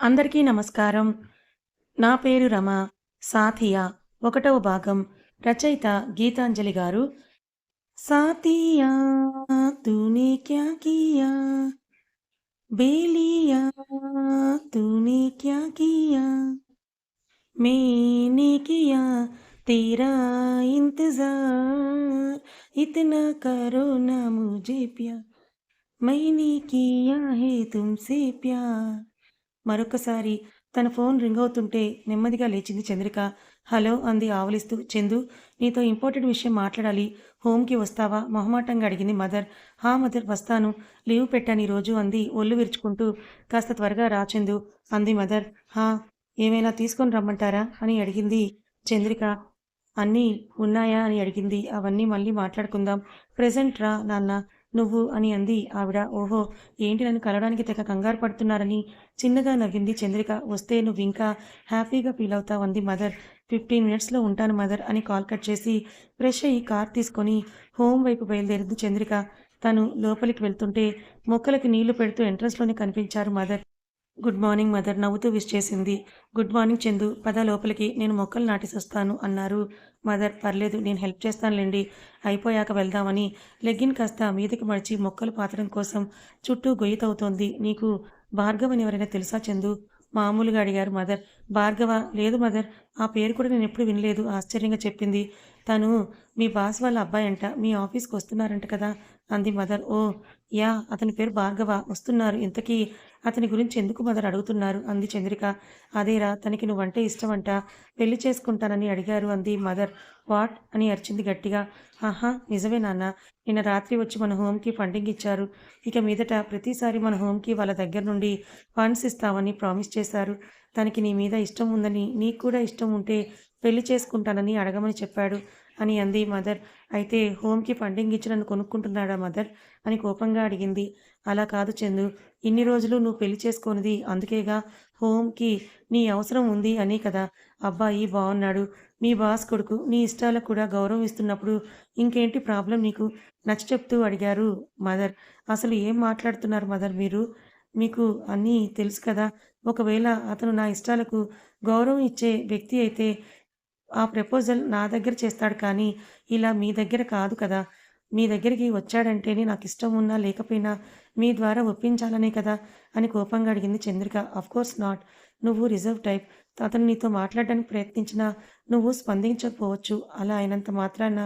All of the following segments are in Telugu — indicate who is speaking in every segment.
Speaker 1: అందరికీ నమస్కారం నా పేరు రమ సాథియా ఒకటవ భాగం రచయిత గీతాంజలి గారు సాథియా తూనే క్యా కియా బేలియా తూనే క్యా కియా मैंने किया तेरा इंतजार इतना करो ना मुझे प्यार मैंने किया है तुमसे प्यार మరొకసారి తన ఫోన్ రింగ్ అవుతుంటే నెమ్మదిగా లేచింది చంద్రిక. హలో అంది ఆవలిస్తూ. చందు నీతో ఇంపార్టెంట్ విషయం మాట్లాడాలి. హోమ్కి వస్తావా? మొహమాటంగా అడిగింది మదర్. హా మదర్ వస్తాను. లీవ్ పెట్టాను ఈరోజు అంది ఒళ్ళు విరుచుకుంటూ. కాస్త త్వరగా రా చందు అంది మదర్. హా ఏమైనా తీసుకొని రమ్మంటారా? అని అడిగింది చంద్రిక. అన్నీ ఉన్నాయా? అని అడిగింది. అవన్నీ మళ్ళీ మాట్లాడుకుందాం. ప్రెజెంట్ రా నాన్న. నువ్వు అని అంది ఆవిడ. ఓహో ఏంటి నన్ను కలవడానికి తెగ కంగారు పడుతున్నారని? చిన్నగా నవ్వింది చంద్రిక. వస్తే నువ్వు ఇంకా హ్యాపీగా ఫీల్ అవుతావు అంది మదర్. ఫిఫ్టీన్ మినిట్స్లో ఉంటాను మదర్ అని కాల్ కట్ చేసి ఫ్రెష్ అయ్యి కార్ తీసుకొని హోమ్ వైపు బయలుదేరింది చంద్రిక. తను లోపలికి వెళ్తుంటే మొక్కలకి నీళ్ళు పెడుతూ ఎంట్రన్స్లోనే కనిపించారు మదర్. గుడ్ మార్నింగ్ మదర్ నవ్వుతూ విష్ చేసింది. Good morning Chandu. పద లోపలికి. నేను మొక్కలు నాటిసొస్తాను వస్తాను అన్నారు. మదర్ పర్లేదు నేను హెల్ప్ చేస్తానులేండి. అయిపోయాక వెళ్దామని. లెగ్గిన్ కాస్త మీదకి మడిచి మొక్కలు పాతడం కోసం చుట్టూ గొయ్యితవుతోంది నీకు భార్గవ్ అని ఎవరైనా తెలుసా చందు? మామూలుగా అడిగారు మదర్. భార్గవ లేదు మదర్. ఆ పేరు కూడా నేను ఎప్పుడు వినలేదు. ఆశ్చర్యంగా చెప్పింది. తను మీ బాస్ వాళ్ళ అబ్బాయి అంట మీ ఆఫీస్కి వస్తున్నారంట కదా అంది మదర్. ఓ యా అతని పేరు భార్గవ. వస్తున్నారు. ఇంతకీ అతని గురించి ఎందుకు మదర్ అడుగుతున్నారు? అంది చంద్రిక. అదేరా తనకి నువ్వంటే ఇష్టమంట. పెళ్ళి చేసుకుంటానని అడిగారు అంది మదర్. వాట్? అని అరిచింది గట్టిగా. ఆహా నిజమే నాన్న. నిన్న రాత్రి వచ్చి మన హోమ్కి ఫండింగ్ ఇచ్చారు. ఇక మీదట ప్రతిసారి మన హోమ్కి వాళ్ళ దగ్గర నుండి ఫండ్స్ ఇస్తామని ప్రామిస్ చేశారు. తనకి నీ మీద ఇష్టం ఉందని నీకు కూడా ఇష్టం ఉంటే పెళ్ళి చేసుకుంటానని అడగమని చెప్పాడు అని అంది మదర్. అయితే హోమ్కి ఫండింగ్ ఇచ్చి నన్ను కొనుక్కుంటున్నాడా మదర్? అని కోపంగా అడిగింది. అలా కాదు చందు. ఇన్ని రోజులు నువ్వు పెళ్ళి చేసుకోనిది అందుకేగా హోమ్కి నీ అవసరం ఉంది అని కదా. అబ్బాయి బాగున్నాడు మీ బాస్ కొడుకు నీ ఇష్టాలకు కూడా గౌరవం ఇస్తున్నప్పుడు ఇంకేంటి ప్రాబ్లం నీకు? నచ్చ చెప్తూ అడిగారు మదర్. అసలు ఏం మాట్లాడుతున్నారు మదర్ మీరు? మీకు అన్నీ తెలుసు కదా. ఒకవేళ అతను నా ఇష్టాలకు గౌరవం ఇచ్చే వ్యక్తి అయితే ఆ ప్రపోజల్ నా దగ్గర చేస్తాడు కానీ ఇలా మీ దగ్గర కాదు కదా. మీ దగ్గరికి వచ్చాడంటేనే నాకు ఇష్టం ఉన్నా లేకపోయినా మీ ద్వారా ఒప్పించాలనే కదా అని కోపంగా అడిగింది చంద్రిక. కోర్స్ నాట్ నువ్వు రిజర్వ్ టైప్ అతను నీతో మాట్లాడడానికి ప్రయత్నించినా నువ్వు స్పందించకపోవచ్చు. అలా అయినంత మాత్రాన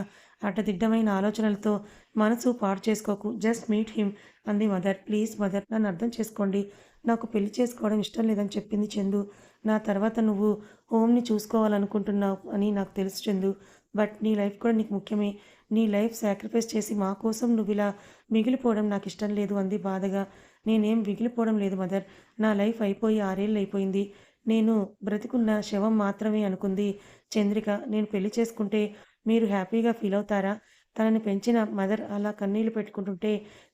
Speaker 1: అడ్డదిడ్డమైన ఆలోచనలతో మనసు పాడు చేసుకోకు. జస్ట్ మీట్ హిమ్ అంది మదర్. Please mother. నన్ను అర్థం చేసుకోండి. నాకు పెళ్ళి చేసుకోవడం ఇష్టం లేదని చెప్పింది చందు. నా తర్వాత నువ్వు హోమ్ని చూసుకోవాలనుకుంటున్నావు అని నాకు తెలుసు చందు. బట్ నీ లైఫ్ కూడా నీకు ముఖ్యమే. నీ లైఫ్ సాక్రిఫైస్ చేసి మా కోసం నువ్వు ఇలా మిగిలిపోవడం నాకు ఇష్టం లేదు అంది బాధగా. నేనేం మిగిలిపోవడం లేదు మదర్. నా లైఫ్ అయిపోయి ఆరేళ్ళు అయిపోయింది. నేను బ్రతికున్న శవం మాత్రమే అనుకుంది చంద్రిక. నేను పెళ్ళి చేసుకుంటే మీరు హ్యాపీగా ఫీల్ అవుతారా? తనని పెంచిన మదర్ అలా కన్నీళ్ళు పెట్టుకుంటుంటే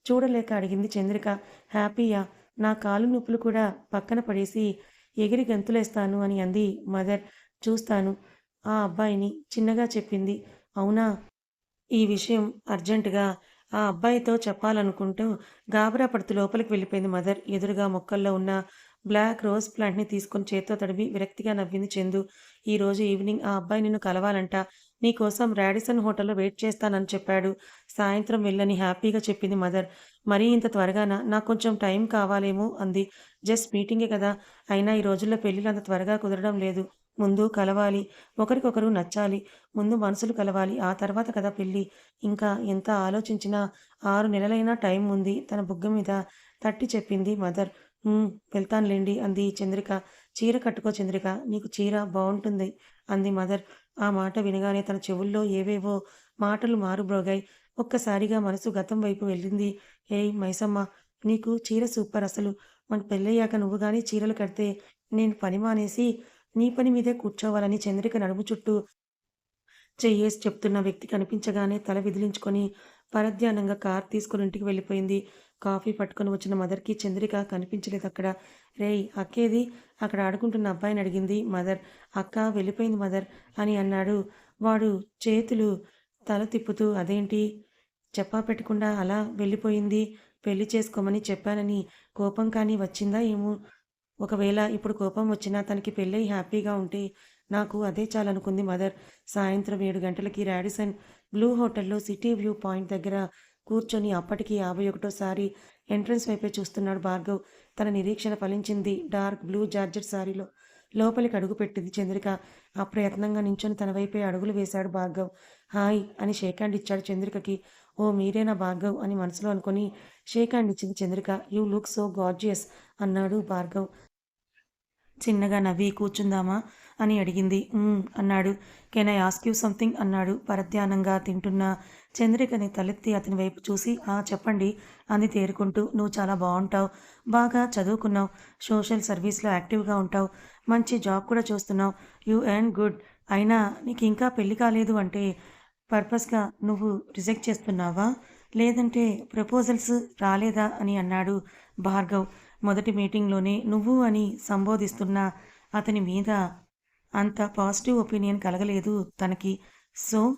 Speaker 1: చూడలేక అడిగింది చంద్రిక. హ్యాపీయా? నా కాలు నొప్పులు కూడా పక్కన పడేసి ఎగిరి గంతులేస్తాను అని అంది మదర్. చూస్తాను. ఆ అబ్బాయిని చిన్నగా చెప్పింది. అవునా? ఈ విషయం అర్జెంటుగా. ఆ అబ్బాయితో చెప్పాలనుకుంటూ గాబరా పడుతూ లోపలికి వెళ్ళిపోయింది మదర్. ఎదురుగా మొక్కల్లో ఉన్న బ్లాక్ రోజ్ ప్లాంట్ని తీసుకొని చేత్తో తడివి విరక్తిగా నవ్వింది చందు. ఈరోజు ఈవినింగ్ ఆ అబ్బాయి నిన్ను కలవాలంట. నీకోసం రాడిసన్ హోటల్లో వెయిట్ చేస్తానని చెప్పాడు. సాయంత్రం వెళ్ళని హ్యాపీగా చెప్పింది మదర్. మరీ ఇంత త్వరగాన? నాకు కొంచెం టైం కావాలేమో అంది. జస్ట్ మీటింగే కదా. అయినా ఈ రోజుల్లో పెళ్ళిళ్ళు అంత త్వరగా కుదరడం లేదు. ముందు కలవాలి ఒకరికొకరు నచ్చాలి ముందు మనసులు కలవాలి ఆ తర్వాత కదా పెళ్ళి. ఇంకా ఎంత ఆలోచించినా ఆరు నెలలైనా టైం ఉంది తన బుగ్గ మీద. తట్టి చెప్పింది మదర్. వెళ్తానులేండి అంది చంద్రిక. చీర కట్టుకో చంద్రిక నీకు చీర బాగుంటుంది అంది మదర్. ఆ మాట వినగానే తన చెవుల్లో ఏవేవో మాటలు మారుబ్రోగాయి ఒక్కసారిగా మనసు గతం వైపు వెళ్ళింది. ఏయ్ మైసమ్మ నీకు చీర సూపర్ అసలు. మన పెళ్ళయ్యాక నువ్వు కానీ చీరలు కడితే నేను పని మానేసి నీ పని మీదే కూర్చోవాలని చంద్రిక నడుము చుట్టూ చెయ్యేసి చెప్తున్న వ్యక్తి కనిపించగానే తల విదిలించుకొని పరధ్యానంగా కార్ తీసుకుని ఇంటికి వెళ్ళిపోయింది. కాఫీ పట్టుకొని వచ్చిన మదర్కి చంద్రిక కనిపించలేదు అక్కడ. రేయ్ అక్కేది? అక్కడ ఆడుకుంటున్న అబ్బాయిని అడిగింది. మదర్ అక్క వెళ్ళిపోయింది మదర్ అని అన్నాడు. వాడు చేతులు తల తిప్పుతూ అదేంటి? చెప్పా పెట్టకుండా అలా వెళ్ళిపోయింది. పెళ్ళి చేసుకోమని చెప్పానని కోపం కానీ వచ్చిందా ఏమో? ఒకవేళ ఇప్పుడు కోపం వచ్చినా తనకి పెళ్ళై హ్యాపీగా ఉంటే నాకు అదే చాలనుకుంది మదర్. సాయంత్రం ఏడు గంటలకి రాడిసన్ బ్లూ హోటల్లో సిటీ వ్యూ పాయింట్ దగ్గర కూర్చొని అప్పటికి యాభై ఒకటోసారి ఎంట్రన్స్ వైపే చూస్తున్నాడు భార్గవ్. తన నిరీక్షణ ఫలించింది డార్క్ బ్లూ జార్జెట్ సారీలో. లోపలికి అడుగు పెట్టింది చంద్రిక. అప్రయత్నంగా నించొని తన వైపే అడుగులు వేశాడు భార్గవ్. హాయ్ అని షేక్ హ్యాండ్ ఇచ్చాడు చంద్రికకి. ఓ మీరేనా భార్గవ్ అని మనసులో అనుకొని షేక్ హ్యాండ్ ఇచ్చింది Chandrika. You look so gorgeous అన్నాడు భార్గవ్. చిన్నగా నవ్వి కూర్చుందామా అని అడిగింది. అన్నాడు. Can I ask you something? అన్నాడు. పరధ్యానంగా తింటున్న చంద్రికని తలెత్తి అతని వైపు చూసి ఆ చెప్పండి అంది తేరుకుంటూ. నువ్వు చాలా బాగుంటావు బాగా చదువుకున్నావు. సోషల్ సర్వీస్లో యాక్టివ్గా ఉంటావు. మంచి జాబ్ కూడా చూస్తున్నావు. You earn good. అయినా నీకు ఇంకా పెళ్ళి కాలేదు అంటే పర్పస్గా నువ్వు రిజెక్ట్ చేస్తున్నావా? లేదంటే ప్రపోజల్స్ రాలేదా అని అన్నాడు భార్గవ్. మొదటి మీటింగ్లోనే నువ్వు అని సంబోధిస్తున్న అతని మీద అంత పాజిటివ్ ఒపీనియన్ కలగలేదు తనకి. సో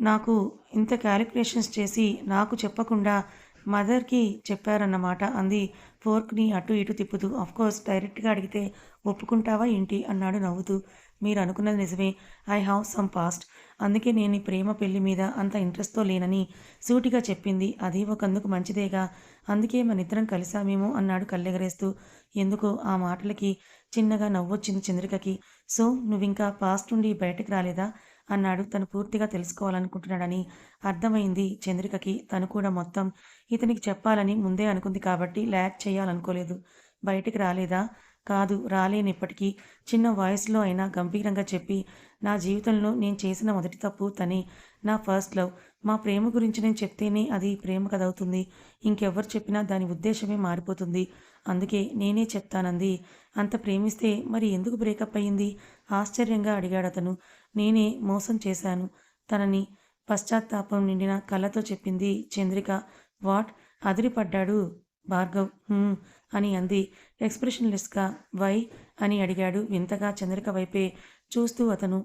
Speaker 1: నాకు ఇంత క్యాలిక్యులేషన్స్ చేసి నాకు చెప్పకుండా మదర్కి చెప్పారన్నమాట అంది. ఫోర్క్ని అటు ఇటు తిప్పుతూ కోర్స్ డైరెక్ట్గా అడిగితే ఒప్పుకుంటావా ఏంటి? అన్నాడు నవ్వుతూ. మీరు అనుకున్నది నిజమే. I have some past. అందుకే నేను ఈ ప్రేమ పెళ్ళి మీద అంత ఇంట్రెస్ట్తో లేనని సూటిగా చెప్పింది. అది ఒకందుకు మంచిదేగా. అందుకే మన ఇద్దరం కలిసామేమో అన్నాడు కళ్ళెగరేస్తూ. ఎందుకో ఆ మాటలకి చిన్నగా నవ్వొచ్చింది చంద్రికకి. సో నువ్వింకా పాస్ట్ నుండి బయటకు రాలేదా? అన్నాడు తను పూర్తిగా తెలుసుకోవాలనుకుంటున్నాడని. అర్థమైంది చంద్రికకి. తను కూడా మొత్తం ఇతనికి చెప్పాలని ముందే అనుకుంది కాబట్టి ల్యాక్ చేయాలనుకోలేదు. బయటికి రాలేదా? కాదు రాలేనిప్పటికీ చిన్న వాయిస్లో అయినా గంభీరంగా చెప్పి నా జీవితంలో నేను చేసిన మొదటి తప్పు తనే. నా ఫస్ట్ లవ్. మా ప్రేమ గురించి నేను చెప్తేనే అది ప్రేమ కథ అవుతుంది ఇంకెవ్వరు చెప్పినా దాని ఉద్దేశమే మారిపోతుంది. అందుకే నేనే చెప్తానంది. అంత ప్రేమిస్తే మరి ఎందుకు బ్రేకప్ అయ్యింది? ఆశ్చర్యంగా అడిగాడు అతను. నేనే మోసం చేశాను. తనని పశ్చాత్తాపం నిండిన కళ్ళతో చెప్పింది చంద్రిక. వాట్? అదిరిపడ్డాడు? భార్గవ్. అని అంది. ఎక్స్ప్రెషన్లెస్గా వై అని అడిగాడు వింతగా చంద్రిక వైపే చూస్తూ అతను.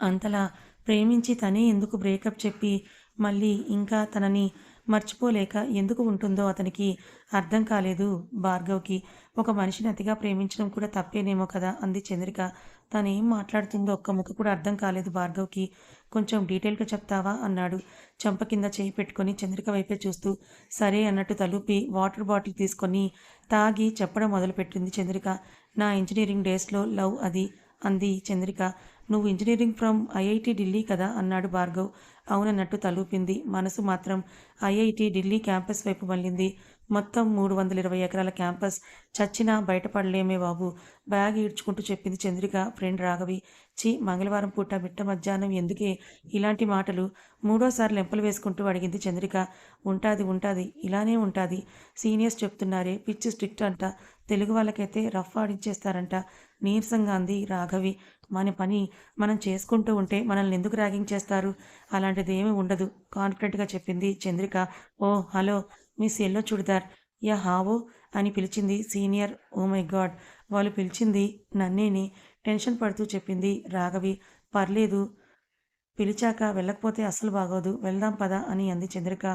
Speaker 1: అంతలా ప్రేమించి తనే ఎందుకు బ్రేకప్ చెప్పి మళ్ళీ ఇంకా తనని మర్చిపోలేక ఎందుకు ఉంటుందో అతనికి అర్థం కాలేదు భార్గవ్కి. ఒక మనిషిని అతిగా ప్రేమించడం కూడా తప్పేనేమో కదా అంది చంద్రిక. తనేం మాట్లాడుతుందో ఒక్క ముక్క కూడా అర్థం కాలేదు భార్గవ్కి. కొంచెం డీటెయిల్గా చెప్తావా? అన్నాడు. చెంప కింద చేయి పెట్టుకొని చంద్రిక వైపే చూస్తూ. సరే అన్నట్టు తలుపి వాటర్ బాటిల్ తీసుకొని తాగి చెప్పడం మొదలుపెట్టింది చంద్రిక. నా ఇంజనీరింగ్ డేస్లో లవ్ అది అంది చంద్రిక. నువ్వు ఇంజనీరింగ్ ఫ్రమ్ ఐఐటి ఢిల్లీ కదా? అన్నాడు భార్గవ్. అవునన్నట్టు తలూపింది. మనసు మాత్రం ఐఐటి ఢిల్లీ క్యాంపస్ వైపు మళ్ళింది. మొత్తం మూడు వందల ఇరవై ఎకరాల క్యాంపస్ చచ్చినా బయటపడలేమే బాబు. బ్యాగ్ ఈడ్చుకుంటూ చెప్పింది చంద్రిక ఫ్రెండ్ రాఘవి. చి మంగళవారం పూట బిట్ట మధ్యాహ్నం ఎందుకే ఇలాంటి మాటలు? మూడోసారి లెంపలు వేసుకుంటూ అడిగింది చంద్రిక. ఉంటాది ఉంటాది ఇలానే ఉంటాది. సీనియర్స్ చెప్తున్నారే పిచ్చి స్ట్రిక్ట్ అంట. తెలుగు వాళ్ళకైతే రఫ్ ఆడించేస్తారంట. నీరసంగా అంది రాఘవి. మన పని మనం చేసుకుంటూ ఉంటే మనల్ని ఎందుకు ర్యాగింగ్ చేస్తారు? అలాంటిది ఏమీ ఉండదు కాన్ఫిడెంట్గా చెప్పింది Chandrika. Oh hello miss yellow churidar yeah హావో అని పిలిచింది సీనియర్. Oh my God. వాళ్ళు పిలిచింది నన్నేని. టెన్షన్ పడుతూ చెప్పింది రాఘవి. పర్లేదు. పిలిచాక వెళ్ళకపోతే అస్సలు బాగోదు. వెళ్దాం పదా అని అంది చంద్రిక.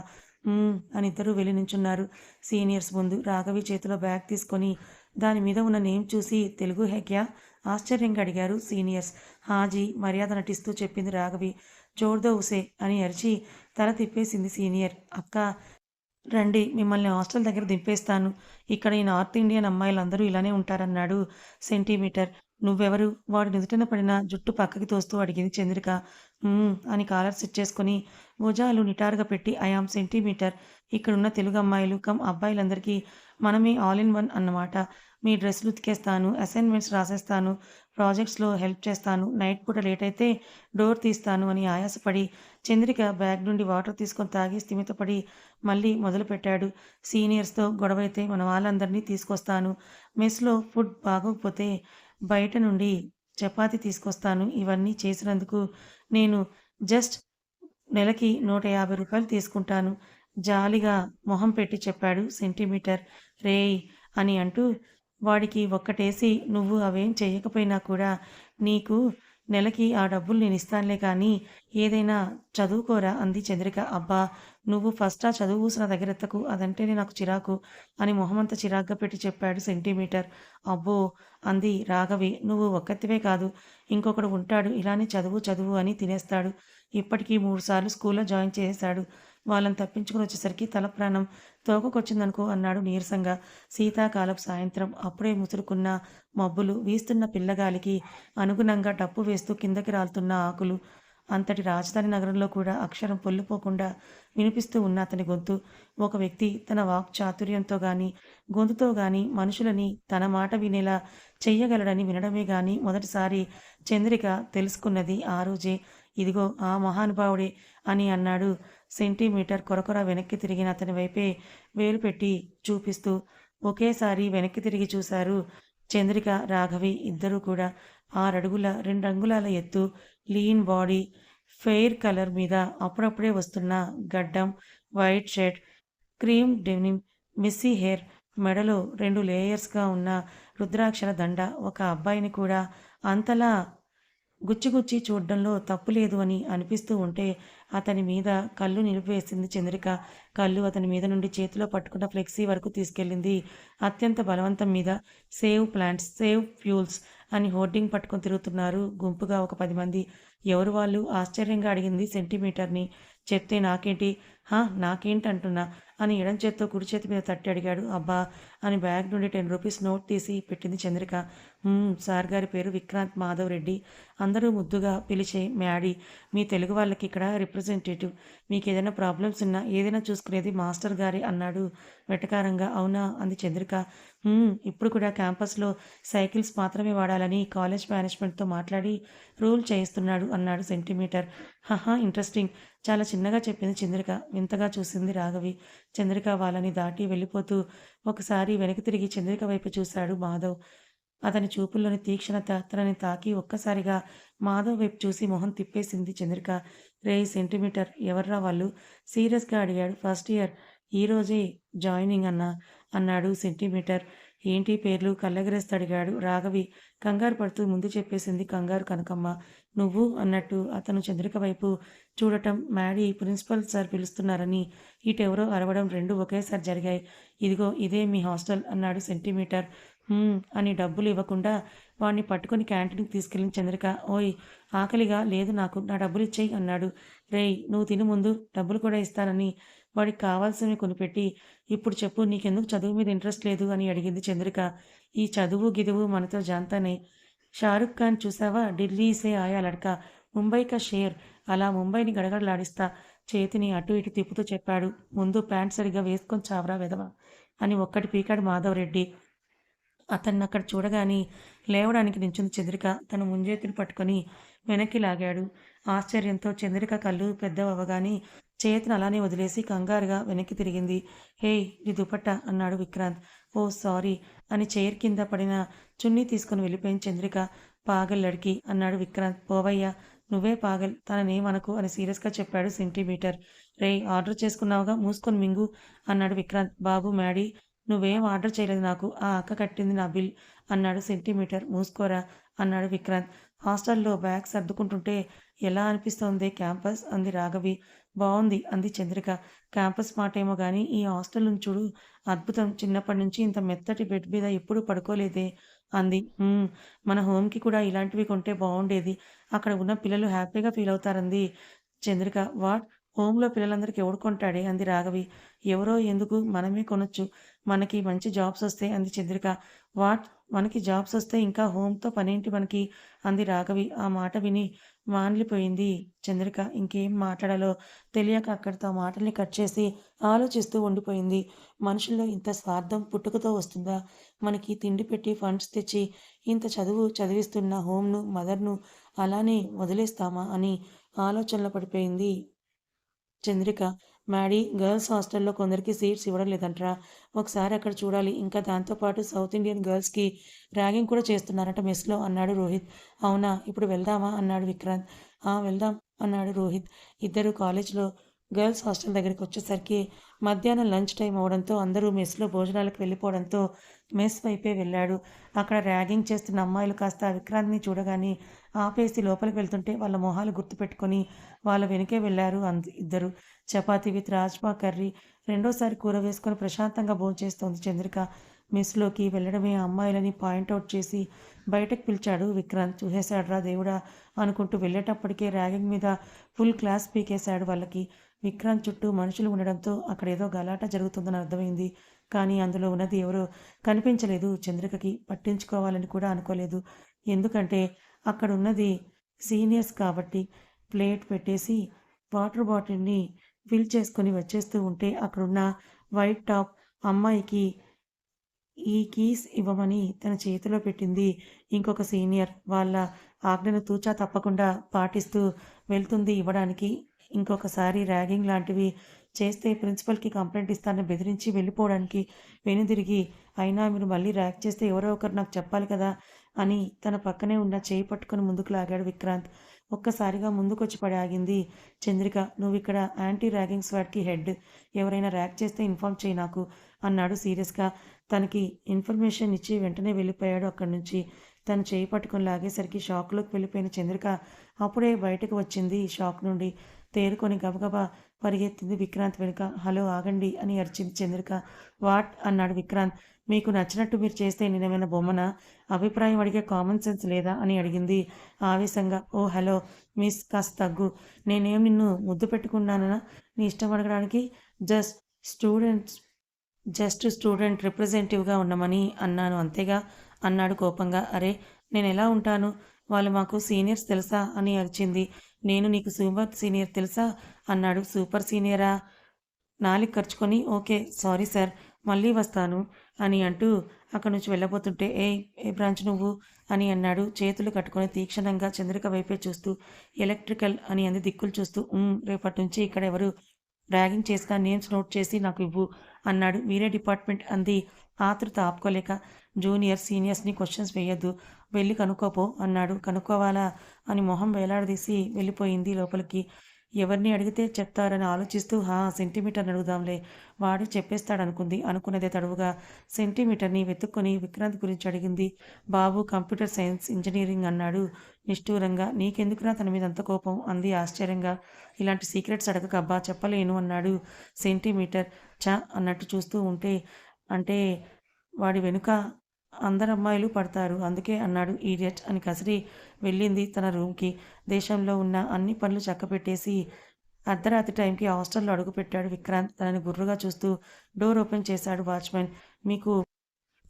Speaker 1: అని ఇద్దరూ వెళ్ళి నించున్నారు. సీనియర్స్ ముందు రాఘవి చేతిలో బ్యాగ్ తీసుకొని దాని మీద ఉన్న నేమ్ చూసి తెలుగు హెక్యా ఆశ్చర్యంగా అడిగారు సీనియర్స్. హాజీ మర్యాద నటిస్తూ చెప్పింది రాఘవి. జోర్దో ఉసే అని అరిచి తల తిప్పేసింది సీనియర్. అక్క రండి మిమ్మల్ని హాస్టల్ దగ్గర దింపేస్తాను. ఇక్కడ ఈ నార్త్ ఇండియన్ అమ్మాయిలందరూ ఇలానే ఉంటారన్నాడు సెంటీమీటర్. నువ్వెవరు? వాడు నుదుటన పడిన జుట్టు పక్కకి తోస్తూ అడిగింది చంద్రిక. అని కాలర్ సెట్ చేసుకుని భుజాలు నిటారుగా పెట్టి ఐఆమ్ సెంటీమీటర్. ఇక్కడున్న తెలుగు అమ్మాయిలు కమ్ అబ్బాయిలందరికీ మనమే ఆల్ ఇన్ వన్ అన్నమాట. మీ డ్రెస్సులు ఉతికేస్తాను అసైన్మెంట్స్ రాసేస్తాను ప్రాజెక్ట్స్లో హెల్ప్ చేస్తాను నైట్ పూట లేట్ అయితే డోర్ తీస్తాను అని ఆయాసపడి చంద్రిక బ్యాగ్ నుండి వాటర్ తీసుకొని తాగి స్థిమితపడి మళ్ళీ మొదలుపెట్టాడు. సీనియర్స్తో గొడవైతే మన వాళ్ళందరినీ తీసుకొస్తాను. మెస్లో ఫుడ్ బాగోకపోతే బయట నుండి చపాతి తీసుకొస్తాను. ఇవన్నీ చేసినందుకు నేను జస్ట్ నెలకి నూట యాభై రూపాయలు తీసుకుంటాను. జాలిగా మొహం పెట్టి చెప్పాడు సెంటీమీటర్ రేయ్ అని అంటూ వాడికి ఒక్కటేసి నువ్వు అవేం చేయకపోయినా కూడా నీకు నెలకి ఆ డబ్బులు నేను ఇస్తానులే కానీ ఏదైనా చదువుకోరా అంది చంద్రిక. అబ్బా నువ్వు ఫస్ట్ ఆ చదువు ఊసిన దగ్గరెత్తకు అదంటేనే నాకు చిరాకు అని మొహమంత చిరాగ్గా పెట్టి చెప్పాడు సెంటీమీటర్. అబ్బో అంది రాఘవి నువ్వు ఒక్కతివే కాదు ఇంకొకడు ఉంటాడు ఇలానే చదువు చదువు అని తినేస్తాడు. ఇప్పటికీ మూడుసార్లు స్కూల్లో జాయిన్ చేశాడు వాళ్ళని తప్పించుకుని వచ్చేసరికి తల ప్రాణం తోకకొచ్చిందనుకో అన్నాడు నీరసంగా. శీతాకాలపు సాయంత్రం అప్పుడే ముసురుకున్న మబ్బులు వీస్తున్న పిల్లగాలికి అనుగుణంగా డప్పు వేస్తూ కిందకి రాలుతున్న ఆకులు. అంతటి రాజధాని నగరంలో కూడా అక్షరం పొల్లిపోకుండా వినిపిస్తూ ఉన్న అతని గొంతు. ఒక వ్యక్తి తన వాక్ చాతుర్యంతో గాని గొంతుతో గాని మనుషులని తన మాట వినేలా చెయ్యగలడని వినడమే గాని మొదటిసారి చంద్రిక తెలుసుకున్నది ఆ రోజే. ఇదిగో ఆ మహానుభావుడే అని అన్నాడు సెంటీమీటర్ కొరకొర వెనక్కి తిరిగిన అతని వైపే వేలు పెట్టి చూపిస్తూ ఒకేసారి వెనక్కి తిరిగి చూశారు చంద్రిక రాఘవి ఇద్దరూ కూడా. ఆరడుగుల రెండు రంగులాల ఎత్తు లీన్ బాడీ ఫెయిర్ కలర్ మీద అప్పుడప్పుడే వస్తున్న గడ్డం white shirt cream denim messy hair మెడలో రెండు లేయర్స్గా ఉన్న రుద్రాక్షల దండ. ఒక అబ్బాయిని కూడా అంతలా గుచ్చిగుచ్చి చూడడంలో తప్పు లేదు అని అనిపిస్తూ ఉంటే అతని మీద కళ్ళు నిలిపివేసింది చంద్రిక. కళ్ళు అతని మీద నుండి చేతిలో పట్టుకున్న ఫ్లెక్సీ వరకు తీసుకెళ్ళింది. అత్యంత బలవంతం మీద సేవ్ ప్లాంట్స్ సేవ్ ఫ్యూల్స్ అని హోర్డింగ్ పట్టుకొని తిరుగుతున్నారు గుంపుగా ఒక పది మంది. ఎవరు వాళ్ళు? ఆశ్చర్యంగా అడిగింది సెంటీమీటర్ని. చెప్తే నాకేంటి? హా నాకేంటంటున్నా? అని ఎడం చేత్తో కుడి చేతి మీద తట్టి అడిగాడు. అబ్బా అని బ్యాగ్ నుండి టెన్ రూపీస్ నోట్ తీసి పెట్టింది చంద్రిక. సార్ గారి పేరు విక్రాంత్ మాధవ్ రెడ్డి. అందరూ ముద్దుగా పిలిచే మ్యాడీ. మీ తెలుగు వాళ్ళకి ఇక్కడ రిప్రజెంటేటివ్. మీకు ఏదైనా ప్రాబ్లమ్స్ ఉన్నా ఏదైనా చూసుకునేది మాస్టర్ గారి అన్నాడు వెటకారంగా. అవునా? అంది చంద్రిక. ఇప్పుడు కూడా క్యాంపస్లో సైకిల్స్ మాత్రమే వాడాలని కాలేజ్ మేనేజ్మెంట్తో మాట్లాడి రూల్ చేయిస్తున్నాడు అన్నాడు సెంటీమీటర్. హహా ఇంట్రెస్టింగ్. చాలా చిన్నగా చెప్పింది చంద్రిక. వింతగా చూసింది రాఘవి. చంద్రిక వాళ్ళని దాటి వెళ్ళిపోతూ ఒకసారి వెనక్కి తిరిగి చంద్రిక వైపు చూశాడు మాధవ్. అతని చూపుల్లోని తీక్షణత తనని తాకి ఒక్కసారిగా మాధవ్ వైపు చూసి మొహం తిప్పేసింది చంద్రిక. రే సెంటీమీటర్ ఎవర్రా వాళ్ళు? సీరియస్గా అడిగాడు. First year. ఈరోజే జాయినింగ్ అన్న అన్నాడు సెంటీమీటర్. ఏంటి పేర్లు? కళ్ళెగరేస్తూ అడిగాడు రాఘవి. కంగారు పడుతూ ముందు చెప్పేసింది కంగారు కనకమ్మ. నువ్వు అన్నట్టు అతను చంద్రిక వైపు చూడటం మ్యాడీ ప్రిన్సిపల్ సార్ పిలుస్తున్నారని. ఇటెవరో అరవడం రెండు ఒకేసారి జరిగాయి. ఇదిగో ఇదే మీ హాస్టల్ అన్నాడు సెంటీమీటర్. అని డబ్బులు ఇవ్వకుండా వాడిని పట్టుకుని క్యాంటీన్కి తీసుకెళ్ళిన చంద్రిక. ఓయ్ ఆకలిగా లేదు నాకు నా డబ్బులు ఇచ్చేయి అన్నాడు. రేయ్ నువ్వు తిని ముందు డబ్బులు కూడా ఇస్తానని. వాడికి కావాల్సినవి కొనిపెట్టి ఇప్పుడు చెప్పు నీకెందుకు చదువు మీద ఇంట్రెస్ట్ లేదు అని అడిగింది చంద్రిక. ఈ చదువు గిదువు మనతో జాంతానే. షారుఖ్ ఖాన్ చూసావా? ఢిల్లీసే ఆయా లడ్కా. ముంబై కా షేర్. అలా ముంబైని గడగడలాడిస్తా చేతిని అటు ఇటు తిప్పుతూ చెప్పాడు. ముందు ప్యాంట్ సరిగ్గా వేసుకొని చావరా వెదవా అని ఒక్కటి పీకాడు మాధవరెడ్డి. అతన్ని అక్కడ చూడగాని లేవడానికి నించుంది చంద్రిక. తన ముంజేతిని పట్టుకొని వెనక్కి లాగాడు. ఆశ్చర్యంతో చంద్రిక కళ్ళు పెద్దవగాని చేతిని అలానే వదిలేసి కంగారుగా వెనక్కి తిరిగింది. హే నీ దుపట్ట అన్నాడు విక్రాంత్. ఓ సారీ అని చైర్ కింద పడిన చున్నీ తీసుకుని వెళ్ళిపోయింది చంద్రిక. పాగల్ లడికి అన్నాడు విక్రాంత్. పోవయ్యా నువ్వే పాగల్. తననేమనకు అని సీరియస్గా చెప్పాడు సెంటీమీటర్. రే ఆర్డర్ చేసుకున్నావుగా? మూసుకొని మింగు అన్నాడు విక్రాంత్. బాబు మ్యాడీ నువ్వేం ఆర్డర్ చేయలేదు నాకు. ఆ అక్క కట్టింది నా బిల్ అన్నాడు సెంటీమీటర్. మూసుకోరా అన్నాడు విక్రాంత్. హాస్టల్లో బ్యాగ్ సర్దుకుంటుంటే ఎలా అనిపిస్తోంది? క్యాంపస్? అంది రాఘవి. బాగుంది అంది చంద్రిక. క్యాంపస్ మాట ఏమో కానీ ఈ హాస్టల్ నుంచి చూడు అద్భుతం. చిన్నప్పటి నుంచి ఇంత మెత్తటి బెడ్ మీద ఎప్పుడు పడుకోలేదే. అంది. మన హోమ్కి కూడా ఇలాంటివి కొంటే బాగుండేది అక్కడ ఉన్న పిల్లలు హ్యాపీగా ఫీల్ అవుతారంది. చంద్రిక వాట్? హోమ్లో పిల్లలందరికీ ఎవడు కొంటాడే? అంది రాఘవి. ఎవరో ఎందుకు? మనమే కొనొచ్చు. మనకి మంచి జాబ్స్ వస్తాయి. అంది చంద్రిక. వాట్? మనకి జాబ్స్ వస్తే ఇంకా హోమ్తో పనేంటి మనకి అంది రాఘవి. ఆ మాట విని మాన్లిపోయింది. చంద్రిక ఇంకేం మాట్లాడాలో తెలియక అక్కడితో మాటల్ని కట్ చేసి ఆలోచిస్తూ ఉండిపోయింది. మనుషుల్లో ఇంత స్వార్థం పుట్టుకతో వస్తుందా? మనకి తిండి పెట్టి ఫండ్స్ తెచ్చి ఇంత చదువు చదివిస్తున్న హోమ్ను మదర్ను అలానే వదిలేస్తామా అని ఆలోచనలో పడిపోయింది చంద్రిక. మ్యాడీ గర్ల్స్ హాస్టల్లో కొందరికి సీట్స్ ఇవ్వడం లేదంటరా. ఒకసారి అక్కడ చూడాలి. ఇంకా దాంతోపాటు సౌత్ ఇండియన్ గర్ల్స్కి ర్యాగింగ్ కూడా చేస్తున్నారట మెస్లో అన్నాడు రోహిత్. అవునా? ఇప్పుడు వెళ్దామా? అన్నాడు విక్రాంత్. ఆ వెళ్దాం అన్నాడు రోహిత్. ఇద్దరు కాలేజ్లో గర్ల్స్ హాస్టల్ దగ్గరికి వచ్చేసరికి మధ్యాహ్నం లంచ్ టైం అవడంతో అందరూ మెస్లో భోజనాలకు వెళ్ళిపోవడంతో మెస్ వైపే వెళ్ళాడు. అక్కడ ర్యాగింగ్ చేస్తున్న అమ్మాయిలు కాస్త విక్రాంత్ని చూడగానే ఆపేసి లోపలికి వెళ్తుంటే వాళ్ళ మొహాలు గుర్తుపెట్టుకొని వాళ్ళ వెనుకే వెళ్ళారు అంద ఇద్దరు. చపాతీ విత్ రాజ్మా కర్రీ రెండోసారి కూర వేసుకొని ప్రశాంతంగా భోంచేస్తోంది చంద్రిక. మెస్లోకి వెళ్ళడమే అమ్మాయిలని పాయింట్అవుట్ చేసి బయటకు పిలిచాడు విక్రాంత్. చూసేశాడ్రా దేవుడా అనుకుంటూ వెళ్ళేటప్పటికే ర్యాగింగ్ మీద ఫుల్ క్లాస్ పీకేశాడు వాళ్ళకి. విక్రాంత్ చుట్టూ మనుషులు ఉండడంతో అక్కడ ఏదో గలాట జరుగుతుందని అర్థమైంది. కానీ అందులో ఉన్నది ఎవరో కనిపించలేదు చంద్రికకి. పట్టించుకోవాలని కూడా అనుకోలేదు. ఎందుకంటే అక్కడ ఉన్నది సీనియర్స్ కాబట్టి ప్లేట్ పెట్టేసి వాటర్ బాటిల్ని ఫిల్ చేసుకొని వచ్చేస్తూ ఉంటే అక్కడున్న వైట్ టాప్ అమ్మాయికి ఈ కీస్ ఇవ్వమని తన చేతిలో పెట్టింది. ఇంకొక సీనియర్ వాళ్ళ ఆజ్ఞను తూచా తప్పకుండా పాటిస్తూ వెళ్తుంది ఇవ్వడానికి. ఇంకొకసారి ర్యాగింగ్ లాంటివి చేస్తే ప్రిన్సిపల్కి కంప్లైంట్ ఇస్తానని బెదిరించి వెళ్ళిపోవడానికి వెనుదిరిగి అయినా మీరు మళ్ళీ ర్యాక్ చేస్తే ఎవరో ఒకరు నాకు చెప్పాలి కదా అని తన పక్కనే ఉన్న చేయి పట్టుకొని ముందుకు లాగాడు విక్రాంత్. ఒక్కసారిగా ముందుకొచ్చి పడి ఆగింది. చంద్రిక నువ్వు ఇక్కడ యాంటీ ర్యాగింగ్ స్వాడ్కి హెడ్. ఎవరైనా ర్యాక్ చేస్తే ఇన్ఫామ్ చేయి నాకు అన్నాడు సీరియస్గా. తనకి ఇన్ఫర్మేషన్ ఇచ్చి వెంటనే వెళ్ళిపోయాడు అక్కడి నుంచి. తను చేయి పట్టుకొని లాగేసరికి షాక్లోకి వెళ్ళిపోయిన చంద్రిక అప్పుడే బయటకు వచ్చింది షాక్ నుండి. తేరుకొని గబగబా పరిగెత్తింది విక్రాంత్ వెనుక. హలో ఆగండి అని అరిచింది చంద్రిక. వాట్? అన్నాడు విక్రాంత్. మీకు నచ్చినట్టు మీరు చేస్తే నేనేమైనా బొమ్మన? అభిప్రాయం అడిగే కామన్ సెన్స్ లేదా? అని అడిగింది ఆవేశంగా. ఓ హలో మిస్ కాస్త తగ్గు నేనేం నిన్ను ముద్దు పెట్టుకున్నానా? నీ ఇష్టం అడగడానికి జస్ట్ స్టూడెంట్స్ జస్ట్ స్టూడెంట్ రిప్రజెంటేటివ్గా ఉన్నామని అన్నాను అంతేగా? అన్నాడు కోపంగా. అరే నేను ఎలా ఉంటాను? వాళ్ళు మాకు సీనియర్స్ తెలుసా అని అరిచింది. నేను నీకు సూపర్ సీనియర్ తెలుసా అన్నాడు. సూపర్ సీనియరా? నాలికి ఖర్చుకొని ఓకే సారీ సార్ మళ్ళీ వస్తాను అని అంటూ అక్కడి నుంచి వెళ్ళబోతుంటే ఏ ఏ బ్రాంచ్ నువ్వు? అని అన్నాడు. చేతులు కట్టుకొని తీక్షణంగా చంద్రిక వైపే చూస్తూ ఎలక్ట్రికల్ అని అంది దిక్కులు చూస్తూ. రేపటి నుంచి ఇక్కడ ఎవరు? ర్యాగింగ్ చేసిన నేమ్స్ నోట్ చేసి నాకు ఇవ్వు అన్నాడు. మీరే డిపార్ట్మెంట్ అంది. ఆతృత ఆపుకోలేక జూనియర్ సీనియర్స్ని క్వశ్చన్స్ వేయొద్దు. వెళ్ళి కనుక్కోపో అన్నాడు. కనుక్కోవాలా అని మొహం వేలాడదీసి వెళ్ళిపోయింది లోపలికి. ఎవరిని అడిగితే చెప్తారని ఆలోచిస్తూ హా సెంటీమీటర్ని అడుగుదాంలే. వాడు చెప్పేస్తాడనుకుంది. అనుకున్నదే తడువుగా. సెంటీమీటర్ని వెతుక్కొని విక్రాంత్ గురించి అడిగింది. బాబు కంప్యూటర్ సైన్స్ ఇంజనీరింగ్ అన్నాడు నిష్ఠూరంగా. నీకెందుకురా తన మీద అంత కోపం? అంది ఆశ్చర్యంగా. ఇలాంటి సీక్రెట్స్ అడగకబ్బా చెప్పలేను అన్నాడు సెంటీమీటర్. చ అన్నట్టు చూస్తూ ఉంటే అంటే వాడి వెనుక అందరు అమ్మాయిలు పడతారు. అందుకే అన్నాడు ఈడియట్ అని కసిరి. వెళ్ళింది తన రూమ్కి. దేశంలో ఉన్న అన్ని పనులు చక్కపెట్టేసి అర్ధరాత్రి టైంకి హాస్టల్లో అడుగుపెట్టాడు విక్రాంత్. తనని గుర్రుగా చూస్తూ డోర్ ఓపెన్ చేశాడు వాచ్మెన్. మీకు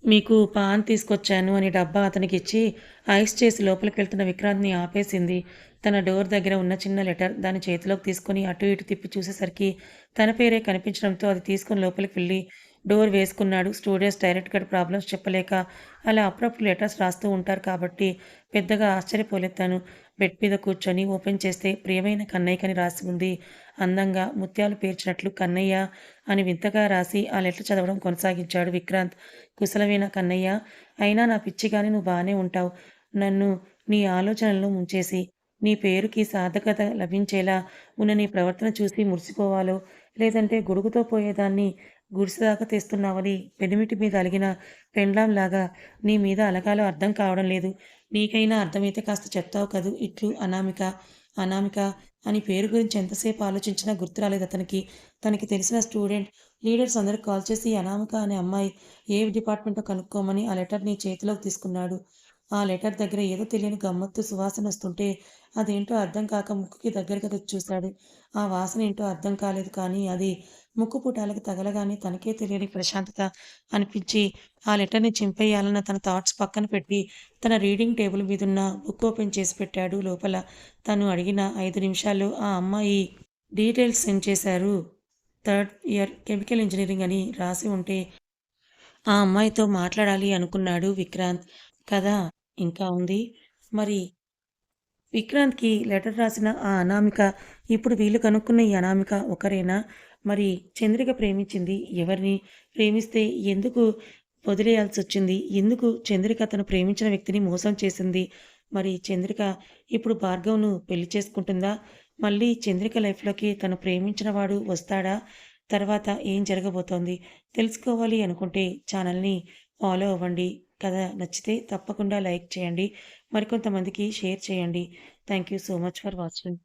Speaker 1: మీకు పాన్ తీసుకొచ్చాను అని డబ్బా అతనికి ఇచ్చి ఐస్ చేసి లోపలికి వెళ్తున్న విక్రాంత్ని ఆపేసింది. తన డోర్ దగ్గర ఉన్న చిన్న లెటర్ దాని చేతిలోకి తీసుకొని అటు ఇటు తిప్పి చూసేసరికి తన పేరే కనిపించడంతో అది తీసుకొని లోపలికి వెళ్ళి డోర్ వేసుకున్నాడు. స్టూడెంట్స్ డైరెక్ట్గా ప్రాబ్లమ్స్ చెప్పలేక అలా అప్పుడప్పుడు లెటర్స్ రాస్తూ ఉంటారు కాబట్టి పెద్దగా ఆశ్చర్యపోలేతాను. బెడ్ మీద కూర్చొని ఓపెన్ చేస్తే ప్రియమైన కన్నయ్యకని రాసి ఉంది. అందంగా ముత్యాలు పేర్చినట్లు కన్నయ్య అని వింతగా రాసి ఆ లెటర్ చదవడం కొనసాగించాడు విక్రాంత్. కుశలమైన కన్నయ్య? అయినా నా పిచ్చిగానే నువ్వు బాగానే ఉంటావు. నన్ను నీ ఆలోచనలను ముంచేసి నీ పేరుకి సార్థకత లభించేలా ఉన్న నీ ప్రవర్తన చూసి మురిసిపోవాలో? లేదంటే గొడుగుతో పోయేదాన్ని గుడిసెదాకా తెస్తున్నావని పెనిమిటి మీద అలిగిన పెండ్లాంలాగా నీ మీద అలగాలో అర్థం కావడం లేదు. నీకైనా అర్థమైతే కాస్త చెప్తావు కదూ ఇట్లు అనామిక అనామిక అని పేరు గురించి ఎంతసేపు ఆలోచించినా గుర్తు రాలేదు అతనికి. తనకి తెలిసిన స్టూడెంట్ లీడర్స్ అందరికి కాల్ చేసి అనామిక అనే అమ్మాయి ఏ డిపార్ట్మెంటో కనుక్కోమని ఆ లెటర్ నీ చేతిలోకి తీసుకున్నాడు. ఆ లెటర్ దగ్గర ఏదో తెలియని గమ్మత్తు సువాసన వస్తుంటే అదేంటో అర్థం కాక ముక్కుకి దగ్గరగా చూశాడు. ఆ వాసన ఏంటో అర్థం కాలేదు కానీ అది ముక్కు పుటాలకి తగలగానే తనకే తెలియని ప్రశాంతత అనిపించి ఆ లెటర్ని చింపేయాలన్న తన థాట్స్ పక్కన పెట్టి తన రీడింగ్ టేబుల్ మీదున్న బుక్ ఓపెన్ చేసి పెట్టాడు లోపల. తను అడిగిన ఐదు నిమిషాల్లో ఆ అమ్మాయి డీటెయిల్స్ సెండ్ చేశారు. థర్డ్ ఇయర్ కెమికల్ ఇంజనీరింగ్ అని రాసి ఉంటే ఆ అమ్మాయితో మాట్లాడాలి అనుకున్నాడు విక్రాంత్. కదా ఇంకా ఉంది. మరి విక్రాంత్కి లెటర్ రాసిన ఆ అనామిక ఇప్పుడు వీళ్ళు కనుక్కున్న ఈ అనామిక ఒకరేనా? మరి చంద్రిక ప్రేమించింది ఎవరిని? ప్రేమిస్తే ఎందుకు వదిలేయాల్సి వచ్చింది ఎందుకు చంద్రిక తను ప్రేమించిన వ్యక్తిని మోసం చేసింది? మరి చంద్రిక ఇప్పుడు భార్గవ్ను పెళ్ళి చేసుకుంటుందా? మళ్ళీ చంద్రిక లైఫ్లోకి తను ప్రేమించిన వాడు వస్తాడా? తర్వాత ఏం జరగబోతోంది? తెలుసుకోవాలి అనుకుంటే ఛానల్ని ఫాలో అవ్వండి. కథ నచ్చితే తప్పకుండా లైక్ చేయండి. మరికొంతమందికి షేర్ చేయండి. Thank you so much for watching.